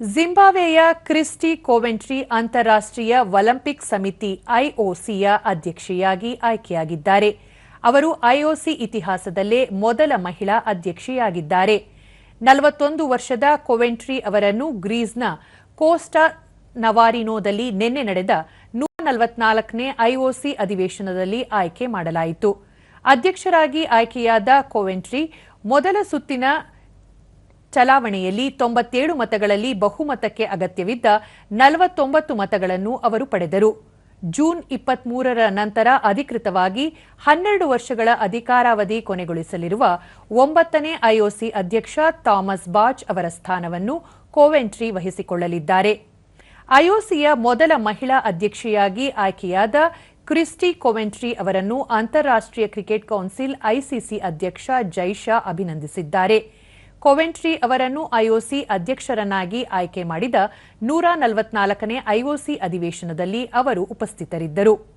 ಜಿಂಬಾಬ್ವೆಯ Kirsty Coventry ಅಂತಾರಾಷ್ಟ್ರೀಯ Olympic ಸಮಿತಿ ಐಒಸಿಯ ಅಧ್ಯಕ್ಷೆಯಾಗಿ ಆಯ್ಕೆಯಾಗಿದ್ದಾರೆ. ಅವರು ಐಒಸಿ ಇತಿಹಾಸದಲ್ಲೇ ಮೊದಲ ಮಹಿಳಾ ಅಧ್ಯಕ್ಷೆಯಾಗಿದ್ದಾರೆ. ನಲವತ್ತೊಂದು ವರ್ಷದ ಕೋವೆಂಟ್ರಿ ಅವರನ್ನು ಗ್ರೀಸ್ನ ಕೋಸ್ಟಾ ನವಾರಿನೋದಲ್ಲಿ ನಿನ್ನೆ ನಡೆದ ನೂರ ನಲವತ್ನಾಲ್ಕನೇ ಐಒಸಿ ಅಧಿವೇಶನದಲ್ಲಿ ಆಯ್ಕೆ ಮಾಡಲಾಯಿತು. ಅಧ್ಯಕ್ಷರಾಗಿ ಆಯ್ಕೆಯಾದ ಕೋವೆಂಟ್ರಿ ಮೊದಲ ಸುತ್ತಿನ ಚಲಾವಣೆಯಲ್ಲಿ ತೊಂಬತ್ತೇಳು ಮತಗಳಲ್ಲಿ ಬಹುಮತಕ್ಕೆ ಅಗತ್ಯವಿದ್ದ ನಲವತ್ತೊಂಬತ್ತು ಮತಗಳನ್ನು ಅವರು ಪಡೆದರು. ಜೂನ್ ಇಪ್ಪತ್ಮೂರರ ನಂತರ ಅಧಿಕೃತವಾಗಿ ಹನ್ನೆರಡು ವರ್ಷಗಳ ಅಧಿಕಾರಾವಧಿ ಕೊನೆಗೊಳಿಸಲಿರುವ ಒಂಬತ್ತನೇ ಐಒಸಿ ಅಧ್ಯಕ್ಷ ಥಾಮಸ್ ಬಾಚ್ ಅವರ ಸ್ಥಾನವನ್ನು ಕೋವೆಂಟ್ರಿ ವಹಿಸಿಕೊಳ್ಳಲಿದ್ದಾರೆ. ಐಒಸಿಯ ಮೊದಲ ಮಹಿಳಾ ಅಧ್ಯಕ್ಷೆಯಾಗಿ ಆಯ್ಕೆಯಾದ ಕ್ರಿಸ್ಟಿ ಕೋವೆಂಟ್ರಿ ಅವರನ್ನು ಅಂತಾರಾಷ್ಟ್ರೀಯ ಕ್ರಿಕೆಟ್ ಕೌನ್ಸಿಲ್ ಐಸಿಸಿ ಅಧ್ಯಕ್ಷ ಜೈಶಾ ಅಭಿನಂದಿಸಿದ್ದಾರೆ. ಕೋವೆಂಟ್ರಿ ಅವರನ್ನು ಐಒಸಿ ಅಧ್ಯಕ್ಷರನ್ನಾಗಿ ಆಯ್ಕೆ ಮಾಡಿದ ನೂರ ನಲವತ್ನಾಲ್ಕನೇ ಐಒಸಿ ಅಧಿವೇಶನದಲ್ಲಿ ಅವರು ಉಪಸ್ಥಿತರಿದ್ದರು.